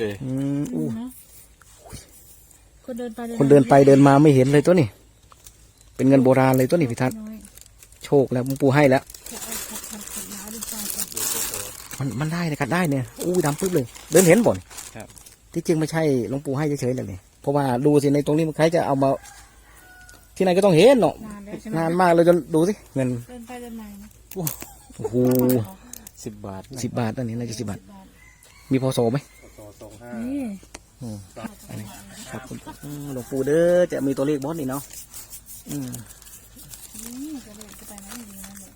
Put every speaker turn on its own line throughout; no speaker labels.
เลย
อืมอู้
เนอะคนเดินไป
คนเดินไปเดินมาไม่เห็นเลยตัวนี้เป็นเงินโบราณเลยตัวนี้พี่ทัศน์
น้อย
โชคแล้วหลวงปู่ให้แล้ว
จะเอาขัดขัดขัดหนาดูใจก่อน
มันมันได้นะครับได้เนี่ยอู้ดำปึ๊บเลย เดินเห็นบ่น
ครับ
ที่จริงไม่ใช่หลวงปู่ให้เฉยๆเลยเนี่ยเพราะว่าดูสิในตรงนี้มันใครจะเอามา ที่ไหนก็ต้องเห็นเนาะ
นานแล้วใช่ไหม
นานมากเลยจนดูสิเงิน
เดินไปเดินมานะ
โอ้โห
สิบบาท
สิบบาทอันนี้น่าจะสิบบาท
สิบบาท
มีพอโสไหม
ต่อ สองห้า
นี่
อืมอันนี้ครับคุณอืมหลวงปู่เด้อจะมีตัวเลขบอสนี่เนาะอืม
นี่จะเดินจะไปไหนดีนั่นแหละ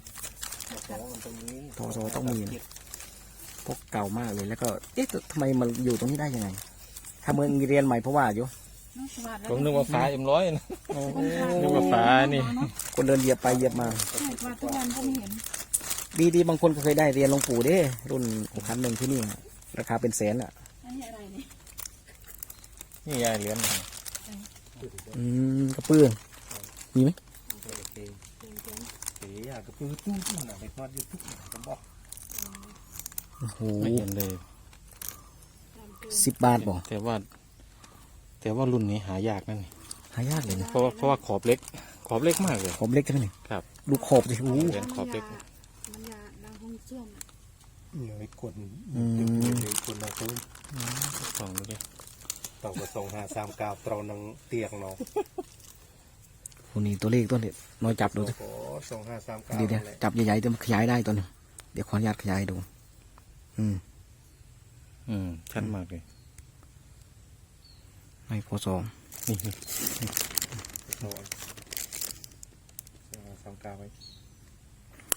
ตรงนี้
พอโสต้องมีนะพวกเก่ามากเลยแล้วก็เอ๊ะทำไมมันอยู่ตรงนี้ได้ยังไงถ้าเมืองเรียนใหม่เพราะว่าอยู่
น้องสวัสดิ์
ผมนึกว่าฟ้าเอ็มร้อยนะ
โอ้
นึกว่าฟ้านี่
คนเดินเหยียบไปเหยียบมา
ใช่ว่าทุกวันก็ไม่เห็น
ดีดีๆบางคนก็เคยได้เรียนหลวงปู่เด้รุ่นหกพันหนึ่งที่นี่อะราคาเป็นแสนอะ
อันนี้อะไรเนี่ย
นี่ยายเหรียญนะ
อืมกระปื้อมีไหม
สีอยกระปื้อตู้ตู้น่ะไปทอดยูทูบผมบอก
โอ้โห
ไม่เห็นเลย
สิบบาทบอก
แต่ว่า แต่ว่ารุ่นนี้หายากนั่นนี่
หายากเลยนะ
เพราะว่าเพราะว่าขอบเล็ก ขอบเล็กมากเลย
ขอบเล็กใช่ไหมนี่
ครับ
ดูขอบสิโอ้โห
เรียญขอบเล็ก
มันยาดังห้องเชื่อมอะ
เลยกด
อืม
เลยกดเราตู้
สองดูดิ
ต่อกระสองห้าสามเก้าเตรานังเตียงเนาะ
คนนี้ตัวเลขตัวเด็ดน้อยจับดูสิ
โอ้สองห้าสามเก้า
เดี๋ยวเดี๋ยวจับใหญ่ๆเดี๋ยวมันขยายได้ตัวหนึงเดี๋ยวขออนุญาตขยายดู อืม
อืมชัดมากเลย
ไม่พอสอง
นี่นี่
โน่นสองห้าสามเก้าไว้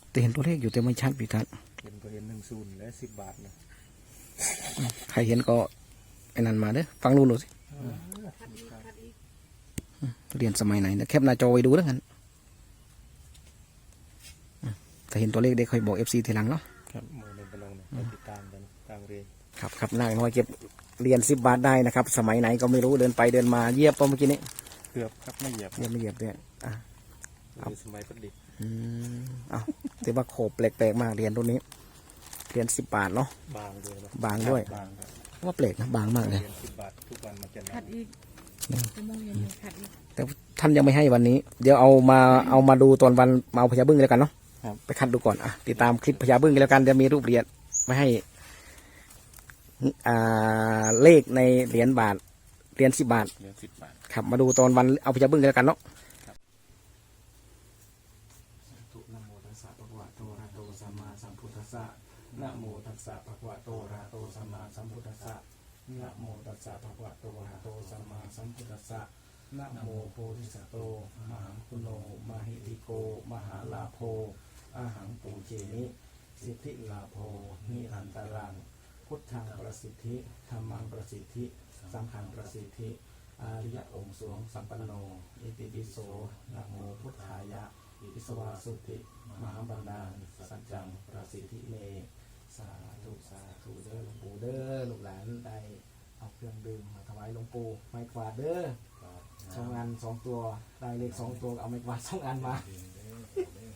แต่เห็นตัวเลขอยู่แต่ไม่ชัดพี่ทัศน์
เห็นก็เห็นหนึ่งศูนย์และสิบบาทนะ
ใครเห็นก็ไอ้นั่นมาเด้อฟังนู่นดูสิเรียนสมัยไหนนะแคปหน้าจอไว้ดูแล้วกันอืมถ้าเห็นตัวเลขได้ค่อยบอกเอฟซีทีหลังเนาะ
มือหนึ่งไปลงเนี่ยไปติดตามกันตามเรียน
ครับครับนายน้อยเก็บเหรียญสิบบาทได้นะครับ สมัยไหนก็ไม่รู้เดินไปเดินมาเหยียบตัวเมื่อกี้นี้
เกือบครับไม่เหยียบ
เหยียบไม่เหยียบด้วยอะ
คือสมัยประดิษฐ์
อืมเอาแต่ว่าโขบแปลกๆมากเหรียญตัวนี้ เหรียญสิบบาทเนาะ
บางด้วยนะ
บางด้วย
บางครับ
ว่าแปลกนะบางมากเลย
เรียนสิบบาททุกวันมันจะ
ขั
นั
ด
บ
อีกจะมองเห็นเลยขัดอีก
แต่ท่านยังไม่ให้วันนี้ เดี๋ยวเอามาเอามาดูตอนวันมาเอาพญาบึ้งแล้วกันเนาะ
ครับ
ไปคัดดูก่อนอะติดตามคลิปพญาบึ้งกันแล้วกันจะมีรูปเหรียญไว้ให้อ่าเลขในเหรียญบาทเหรียญสิบบาท
เหรียญสิบบาท
ครับมาดูตอนวันเอาพญาบึ้งกันแล้วกันเนาะนะโมตัสสะภะคะวะโตอะระหะโตสัมมาสัมพุทธัสสะนะโมตัสสะภะคะวะโตอะระหะโตสัมมาสัมพุทธัสสะนะโมตัสสะภะคะวะโตอะระหะโตสัมมาสัมพุทธัสสะนะโมโพธิสัตว์โตมหาคุณโนมหิติโก มหาลาโภอาหังปูเจนิสิทธิลาโภนิรันตรัง พุทธังประสิทธิธรรมังประสิทธิ สังฆังประสิทธิ อาริยองค์สวงสัมปันโน อิติปิโสนะโมพุทธายะ อิสวาสุติ มหาบันดาลสัจจังประสิทธิเม สาธุสาธุเด้อหลวงปู่เด้อลูกหลานได้เอาเครื่องดื่มมาถวายหลวงปู่ไม้กวาดเด้อสองอันสองตัวได้เลขสองตัวเอาไม้กวาดสองอันมา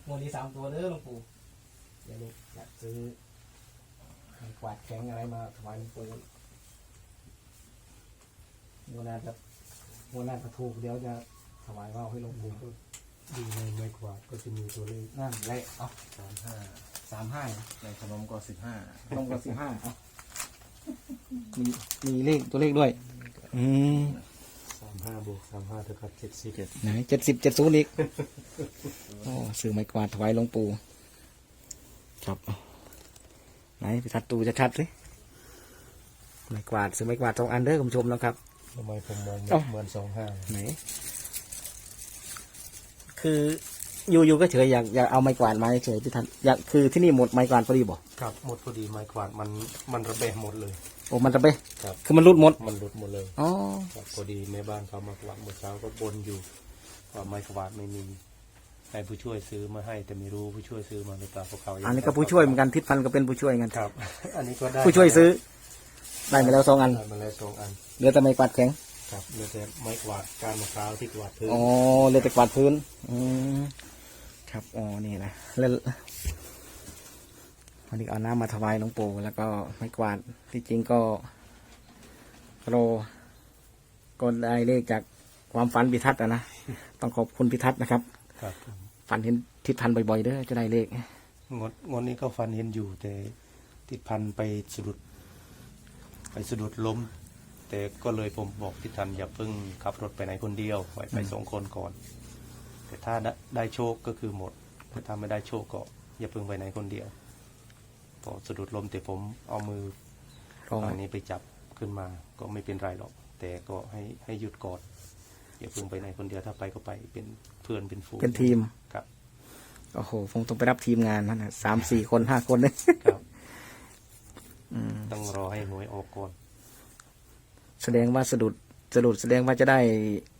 โมนี้สามตัวเด้อหลวงปู่เดี๋ยวลูกอยากซื้อไม้ กวาดแข็งอะไรมาถวายหลวงปู่โมนาจะโมนาจะถูกเดี๋ยวจะถวายว่าวให้หลวงปู่
ดูในไม้กวาดก็จะมีตัวเลข
นั่นแหละเอา
สามห้า
สามห้า
ในขนมก็สิบห้า
ตรงกับสิบห้าเอามีมีเลขตัวเลขด้วย อืม
สามห้าบวกสามห้าเท่ากับเจ็ดสิบ
ไหนเจ็ดสิบเจ็ดศูนย์อีกโอ้ซื้อไม้กวาดถวายหลวงปู่ครับเอา ไหนไปทัดตูจะชัดสิไม้กวาดซื้อไม้กวาดสองอันเด้อคุณผู้ชมนะครับ
ทำไมผมมอง
เอ้า
เหมือนสองห้า
ไหน คืออยู่อยู่ก็เฉยอยากอยากเอาไม้กวาดมาเฉยพี่ทันอยากคือที่นี่หมดไม้กวาดพอดีบ่
ครับหมดพอดีไม้กวาดมันมันระเบะหมดเลย
โอ้มันจะไป
ครับ
คือมันรุดหมด
มันหลุดหมดเลย
อ๋อ
ครับพอดีแม่บ้านเขามากวาดเมื่อเช้าก็บนอยู่ว่าไม้กวาดไม่มี ให้ผู้ช่วยซื้อมาให้แต่ไม่รู้ผู้ช่วยซื้อมาหรือเปล่าเพราะเขายัง
อันนี้ก็ผู้ช่วยเหมือนกันทิศพันธ์ก็เป็นผู้ช่วยเหมือนกัน
ครับ อันนี้ก็ได้
ผู้ช่วยซื้อได้มาแล้วสองอัน
ได้มาแล้วสองอัน
เหลือแต่ไม้กวาดแข็ง
ครับเหลือแต่ไม้กวาดการมะพร้าวที่กวาดพื้น
อ๋อเหลือแต่กวาดพื้นอืมครับอ๋อนี่นะแล้ววันนี้เอาน้ำมาถวายหลวงปู่แล้วก็ไม้กวาดที่จริงก็รอก็ได้เลขจากความฝันพิทัศน์อะนะต้องขอบคุณพิทัศน์นะครับ
ครับผม
ฝันเห็นทิศพันธ์บ่อยๆเด้อจะได้เลข
งดงดนี้ก็ฟันเห็นอยู่ แต่ติดพันไปสะดุด ไปสะดุดล้ม แต่ก็เลยผมบอกทิศทันอย่าเพิ่งขับรถไปไหนคนเดียวไว้ไปสองคนก่อน แต่ถ้าได้ได้โชคก็คือหมดแต่ถ้าไม่ได้โชคก็อย่าเพิ่งไปไหนคนเดียวพอสะดุดล้มแต่ผมเอามือ
รอง
อันนี้ไปจับขึ้นมาก็ไม่เป็นไรหรอก แต่ก็ให้ให้หยุดก่อน อย่าเพิ่งไปไหนคนเดียวถ้าไปก็ไปเป็นเพื่อนเป็นฝูง
เป็นทีม
ครับ
โอ้โหคงต้องไปรับทีมงานนั่นนะสามสี่คนห้าคนเลย
ครับ
อืม
ต้องรอให้หวยออกก่อน
แสดงว่าสะดุดสะดุดแสดงว่าจะได้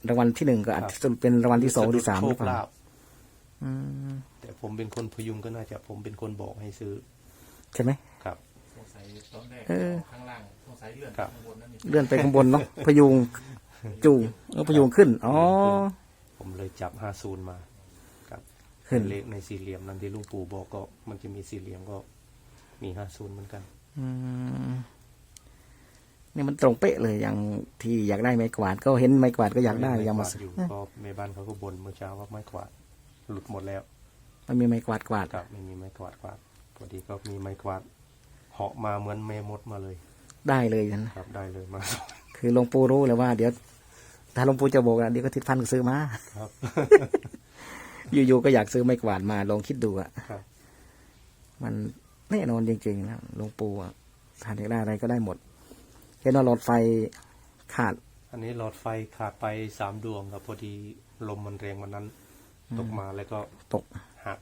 รางวัลที่หนึ่งก็อาจ
ครับ
จะเป็นรางวัลที่สองที่สาม
โช
หรือ
ค
เปล่า
ลาภ
อืม
แต่ผมเป็นคนพยุงก็น่าจะผมเป็นคนบอกให้ซื้อ
ใช่ไหม
ครับ
สงสัยตอนแรก
เออ
ข้างล่างสงสัยเลื่อน
ครับ
ข้างบนนั่นนี่
เลื่อนไปข้างบนเนาะพยุง จูงเออพยุงขึ้น อ๋อ
ผมเลยจับห้าศูนย์มา ครับ
ขึ้น
เลขในสี่เหลี่ยมนั้นที่ลุงปู่บอกก็ มันจะมีสี่เหลี่ยมก็มีห้าศูนย์เหมือนกัน
อืมนี่มันตรงเป๊ะเลยอย่างที่อยากได้ไม้กวาด ก็เห็นไม้กวาดก็อยากได้
ม่
ยังมา
กวดอยู่ก็แม่บ้านเขาก็บ่นเมื่อเช้าว่าไม้กวาด หลุดหมดแล้ว
มันมีไม้กวาดกวาด
ครับไม่มีไม้กวาดกวาดพอดีก็มีไม้กวาดเหาะมาเหมือนแม่มดมาเลย
ได้เลยนะครับ
ได้เลยมา
คือหลวงปู่รู้เลยว่า เดี๋ยว ถ้าหลวงปู่จะบอกนะเดี๋ยวก็ทิศพันธ์ก็ซื้อมา
ครับ
อยู่ๆก็อยากซื้อไม้กวาดมาลองคิดดูอะ
ครับ
มันแน่นอนจริงๆนะหลวงปู่อะทานอยากได้อะไรก็ได้หมดเห็นว่าหลอดไฟขาด
อันนี้หลอดไฟขาดไปสามดวงครับ พอดีลมมันแรงวันนั้น ตกมาแล้วก็
ตก
หัก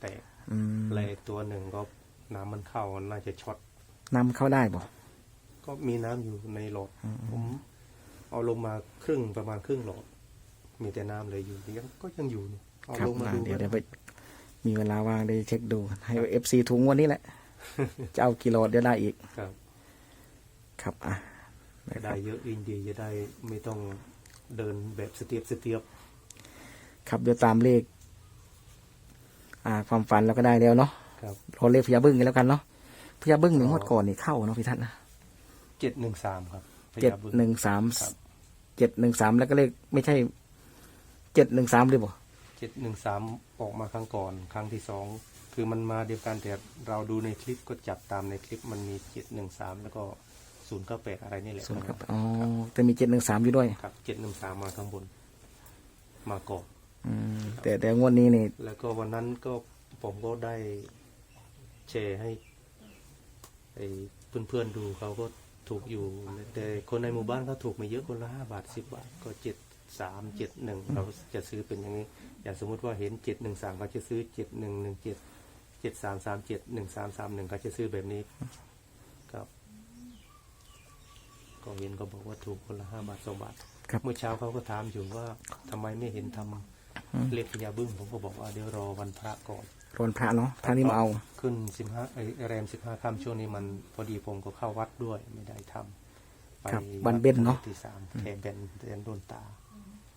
แตก
อืม
เลยตัวหนึ่งก็น้ำมันเข้าน่าจะช็อต
นำเข้าได้บ่
ก็มีน้ำอยู่ในหลอด ผมเอาลงมาครึ่งประมาณครึ่งหลอด มีแต่น้ำเลยอยู่ยังก็ยังอยู่นี่เอา
ครับ
ลงมาดู
เดี๋ยวเดี๋ยวไป มีเวลาว่างได้เช็คดู ให้เอฟซีถุงวันนี้แหละ จะเอากิโลเดี๋ยวได้อีก
ครับ
ครับอะนะค
ได้
รับ
เยอะอินดีจะได้ไม่ต้องเดินแบบสเตียบสเตียบ
ครับเดี๋ยวตามเลข อ่า ความฝันเราก็ได้แล้วเนาะ
ครับ
รอเลขพญาบึ้งกันแล้วกันเนาะพญาบึ้งหนึ่งงวดก่อนนี่เข้าเนาะพี่ทัศน์นะ
เจ็ดหนึ่งสามครับพ
เจ็ด
ญาบึ้
หนึ่งสาม
ครับ
เจ็ดหนึ่งสามแล้วก็เลขไม่ใช่เจ็ดหนึ่งสามหรือเปล่า
เจ็ดหนึ่งสามออกมาครั้งก่อน ครั้งที่สองคือมันมาเดียวกันแต่เราดูในคลิปก็จับตามในคลิปมันมีเจ็ดหนึ่งสามแล้วก็ศูนย์เก้าแปดอะไรนี่แหละ
ศูนย์ครับอ๋อแต่มีเจ็ดหนึ่งสามอยู่ด้วย
ครับเจ็ดหนึ่งสามมาข้างบน มาก่อน
อืมแต่แต่งวดนี้นี่
แล้วก็วันนั้นก็ผมก็ได้แชร์ให้ไอ้เพื่อนๆดูเขาก็ ถูกอยู่ แต่คนในหมู่บ้านเขาถูกไม่เยอะคนละห้าบาทสิบบาทก็เจ็ดสามเจ็ดหนึ่งเราจะซื้อเป็นอย่างนี้ อย่างสมมุติว่าเห็นเจ็ดหนึ่งสามเขาจะซื้อเจ็ดหนึ่งหนึ่งเจ็ดเจ็ดสามสามเจ็ดหนึ่งสามสามหนึ่งเขาจะซื้อแบบนี้ครับก็เห็นก็บอกว่าถูกคนละห้าบาทสองบาท
ครับ
เมื่อเช้าเขาก็ถามอยู่ว่าทำไมไม่เห็นทำเรียกพญาบึ้งผมก็บอกว่าเดี๋ยวรอวันพระก่อน
รอนพระเนาะท่านนี้มาเอา
ขึ้นสิบห้าแรมสิบห้าค่ำช่วงนี้มันพอดีผมก็เข้าวัดด้วยไม่ได้ทำไป
ครับวันเบ็ญเนาะ
ที่สามแคเบนเรียนโดนตา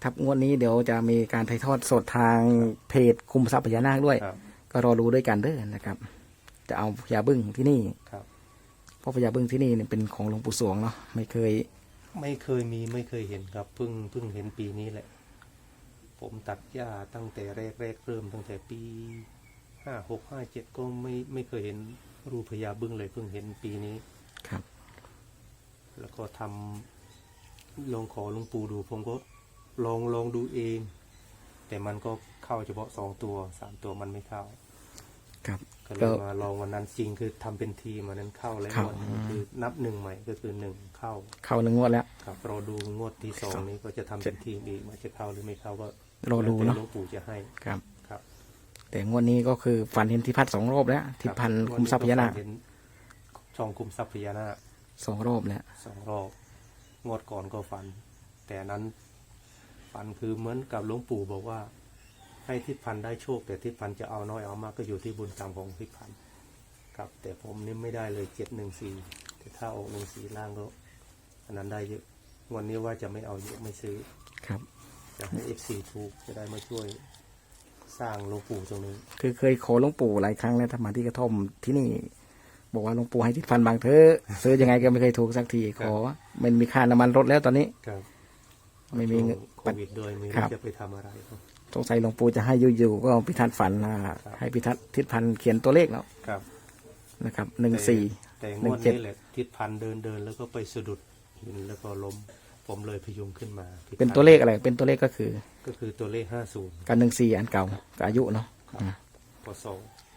ครับงวดนี้เดี๋ยวจะมีการถ่ายทอดสดทางเพจคุมทรัพย์พญานาคด้วย
ครับ
ก็รอดูด้วยกันเด้อนะครับ จะเอาพญาบึ้งที่นี่
ครับ
เพราะพญาบึ้งที่นี่เนี่ยเป็นของหลวงปู่สวงเนาะไม่เคย
ไม่เคยมีไม่เคยเห็นครับเพิ่งเพิ่งเห็นปีนี้แหละ ผมตัดหญ้าตั้งแต่แรกแรกเริ่มตั้งแต่ปี ห้าหกห้าเจ็ดก็ไม่ไม่เคยเห็นรูปพญาบึ้งเลยเพิ่งเห็นปีนี้
ครับ
แล้วก็ทำลองขอหลวงปู่ดูผมก็ลองลองดูเอง แต่มันก็เข้าเฉพาะสองตัวสามตัวมันไม่เข้า
ครับ
ก็เล
ก็
ยมาลองวันนั้นจริงคือทำเป็นทีมวันนั้นเข้าแล้ว
ครับ
วันนี้คือนับหนึ่งใหม่ก็คือหนึ่งเข้า
เข้าหนึ่งงวดแล้ว
ครับรอดูงวดที่สองนี้ก็จะทำเป็นทีมอีกมันจะเข้าหรือไม่เข้าก็
รอดูเนาะ
แล้วแต่หลวงปู่จะให้
ครับ
ครับ
แต่งวดนี้ก็คือฝันเห็นทิพัฒน์สองรอบแล้วทิพันธ์คุมทรัพย์พญานาค
เห็นช่องคุมทรัพย์พญานาค
สองรอบแล้ว
สองรอบงวดก่อนก็ฝัน แต่อันนั้นฝันคือเหมือนกับหลวงปู่บอกว่า ให้ทิศพันธ์ได้โชค แต่ทิศพันธ์จะเอาน้อยเอามากก็อยู่ที่บุญกรรมของทิศพันธ์ครับ แต่ผมนี่ไม่ได้เลยเจ็ดหนึ่งสี่แต่ถ้าออกหนึ่งสี่ล่างก็อันนั้นได้เยอะวันนี้ว่าจะไม่เอาเยอะไม่ซื้อ
ครับ
อยากให้เอฟซีถูกจะได้มาช่วย สร้างหลวงปู่ตรงนี้
คือเคยขอหลวงปู่หลายครั้งแล้วถ้ามาที่กระท่อมที่นี่ บอกว่าหลวงปู่ให้ติดฟันบางเถอะซื้อยังไงก็ไม่เคยถูกสักทีขอ มันมีค่าน้ำมันรถแล้วตอนนี้
ครับ
ไม่มีเงิน
โควิดด้วยไม่
ครั
รู้
บ
จะไปทำอะไรครับ
สงสัยหลวงปู่จะให้อยู่ๆก็พิทัศน์ฝันนะให้พิทัศน์ทิศพันธ์เขียนตัวเลขแล้ว
ครับ
นะครับหนึ่งสี่
แต่ง
หนึ่
ว
ง
ด
เจ็ด
นี้แหละทิศพันธ์เดินเดินแล้วก็ไปสะดุดหินแล้วก็ล้ม ผมเลยพยุงขึ้นมาทิศพันธ์
เป็นตัวเลขอะไร เป็นตัวเลขก็คือ
ก็คือตัวเลขห้าศูนย์
การหนึ่งสี่อันเก่ากับอายุเนาะอ่า
ปศ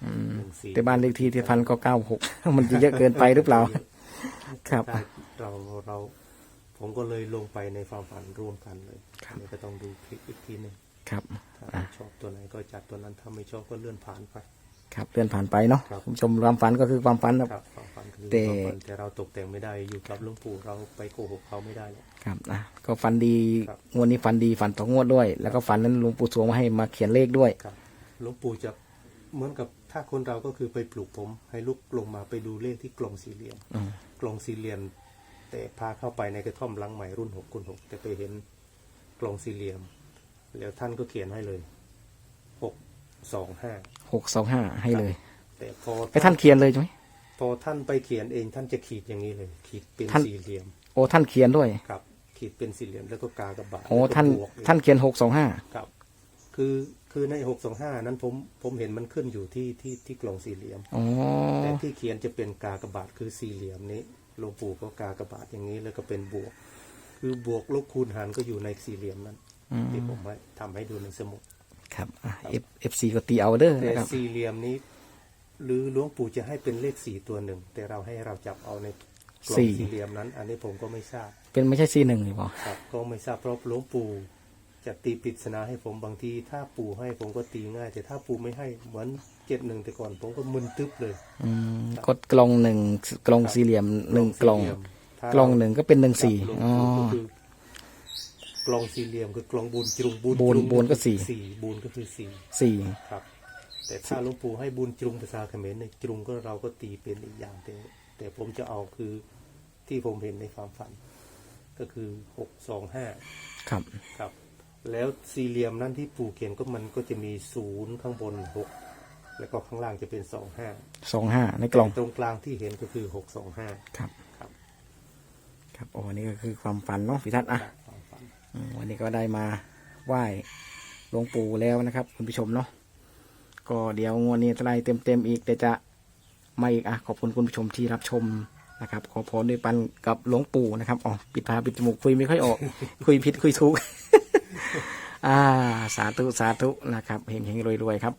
อืม
หนึ่งสี่
แต่บ้านเลขที่ทิศพันธ์ก็เก้าหกมันจะเยอะเกินไปหรือเปล่า ครับ
ถ้าเราเรา ผมก็เลยลงไปในความฝันร่วมกันเลย
ครับ
นี่ก็ต้องดูคลิปอีกทีหนึง
ครับ
ถ้า
อะ
ชอบตัวไหนก็จัดตัวนั้นถ้าไม่ชอบก็เลื่อนผ่านไป
ครับเลื่อนผ่านไปเนาะ
ครับ
คุณผู้ชมความฝันก็คือความฝันนะครับ
ครับความฝันคือ
แต่
ความฝันแต่เราตกแต่งไม่ได้อยู่กับหลวงปู่เราไปโกหกเขาไม่ได้หรอก
ครับอะก็ฝันดี
ครับ
งวดนี้ฝันดีฝันต่องวดด้วย แล้วก็ฝันนั้นหลวงปู่สวงมาให้มาเขียนเลขด้วย
ครับหลวงปู่จะเหมือนกับถ้าคนเราก็คือไปปลุกผม ให้ลุกลงมาไปดูเลขที่กล่องสี่เหลี่ยม
อืม
กล่องสี่เหลี่ยมแต่พาเข้าไปในกระท่อมหลังใหม่รุ่นหกคูณหกแต่ไปเห็นกล่องสี่เหลี่ยม แล้วท่านก็เขียนให้เลยหกสองห้า
หกสองห้าให้เลย
แต่พอ
ไปท่านเขียนเลยใช่ไหม
พอท่านไปเขียนเองท่านจะขีดอย่างนี้เลย ขีดเป็น
ท่าน
สี่เหลี่ยม
โอ้ท่านเขียนด้วย
ครับ ขีดเป็นสี่เหลี่ยมแล้วก็กากระบาด
โอ้
แล้วก็
ท่าน
บวกอีก
ท่านเขียนหกสองห้า
ครับ คือคือในหกสองห้านั้นผมผมเห็นมันขึ้นอยู่ที่ที่ที่กล่องสี่เหลี่ยม
อ๋อ
แต่ที่เขียนจะเป็นกากบาทคือสี่เหลี่ยมนี้หลวงปู่ก็กากบาทอย่างนี้แล้วก็เป็นบวก คือบวกลบคูณหารก็อยู่ในสี่เหลี่ยมนั้น
อืม
ที่ผมไว้ทำให้ดูในสมุด
ครับเอฟเอฟซีก็ตีเอาเด้อ
แต่
นะครับ
สี่เหลี่ยมนี้ หรือหลวงปู่จะให้เป็นเลขสี่ตัวหนึ่ง แต่เราให้เราจับเอาในกล่อง
สี่
สี่เหลี่ยมนั้น อันนี้ผมก็ไม่ทราบ
เป็นไม่ใช่ซีหนึ่งหรือเปล่า
ครับก็ไม่ทราบเพราะหลวงปู่จะตีปริศนาให้ผมบางที ถ้าปู่ให้ผมก็ตีง่าย แต่ถ้าปู่ไม่ให้เหมือนเจ็ดหนึ่งแต่ก่อนผมก็มึนตึ๊บเลย
อืมกดกล่องหนึ่งกล่องสี่เหลี่ยมหนึ่งกล่อง
สี่เหยมถ้าก
ล่องหนึ่งก็เป็นหนึ่งสี่
ครับ
อ๋อ
ก็คือ กลองสี่เหลี่ยมคือกลองบูนจรุงบูน
บูน
จรุง
บูนก็สี่
สี่บูนก็คือสี่
สี่
ครับ แต่ถ้าหลวงปู่ให้บุญจรุงภาษาเขมรเนี่ยจรุงก็เราก็ตีเป็นอีกอย่างแต่แต่ผมจะเอาคือที่ผมเห็นในความฝัน ก็คือหกสองห้า
ครับ
ครับ แล้วสี่เหลี่ยมนั้นที่ปู่เขียนก็มันก็จะมีศูนย์ข้างบนหกแล้วก็ข้างล่างจะเป็นสองห้า
สองห้าในกล่อง
ตรงกลางที่เห็นก็คือหกสองห้า
ครับ
ครับ
ครับโอ้นี่ก็คือความฝันเนาะพิทัศน์อะ
ค
วันนี้ก็ได้มาไหว้หลวงปู่แล้วนะครับ คุณผู้ชมเนาะก็เดี๋ยวงวดนี้จะไล่เต็มๆอีกแต่จะไม่อีกอะขอบคุณคุณผู้ชมที่รับชมนะครับขอพรด้วยปันกับหลวงปู่นะครับอ๋อปิดตาปิดจมูกคุยไม่ค่อยออก คุยผิดคุยถูกอ่า สาธุสาธุนะครับเฮงๆรวยๆครับ